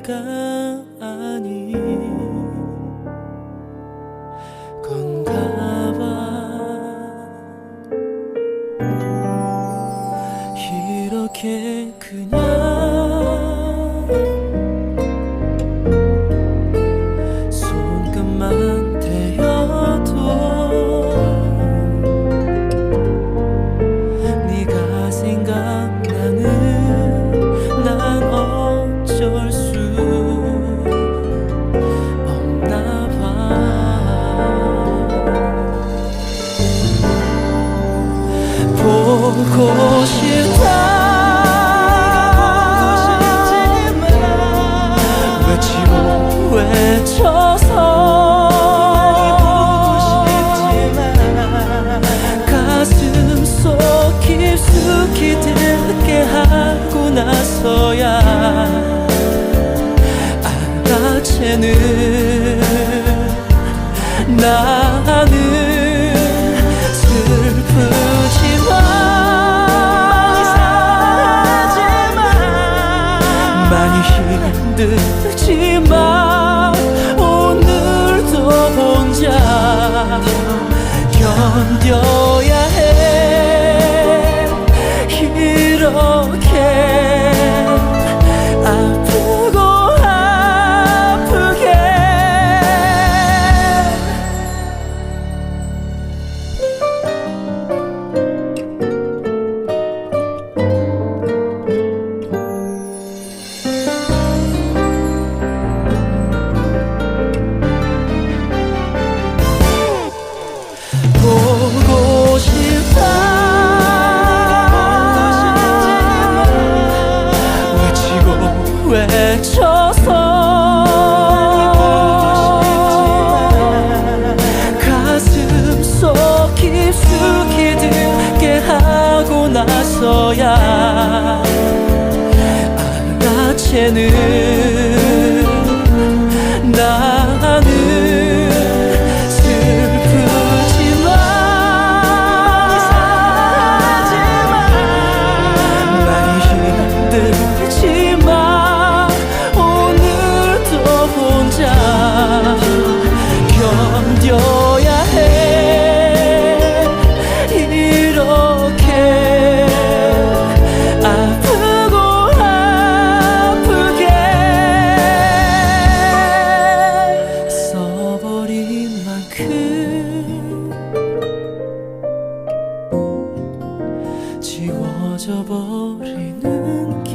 내가 아닌 건가 봐. 이렇게 그냥 보고 싶다. 외치고 외쳐서 가슴 속 깊숙이 듣게 하고 나서야 알아채는 힘들지만 오늘도 혼자 견뎌 나서야 알아채는 지워져 버리는 게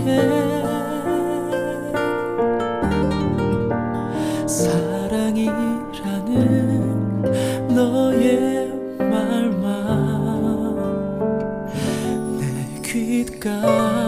사랑이라는 너의 말만 내 귓가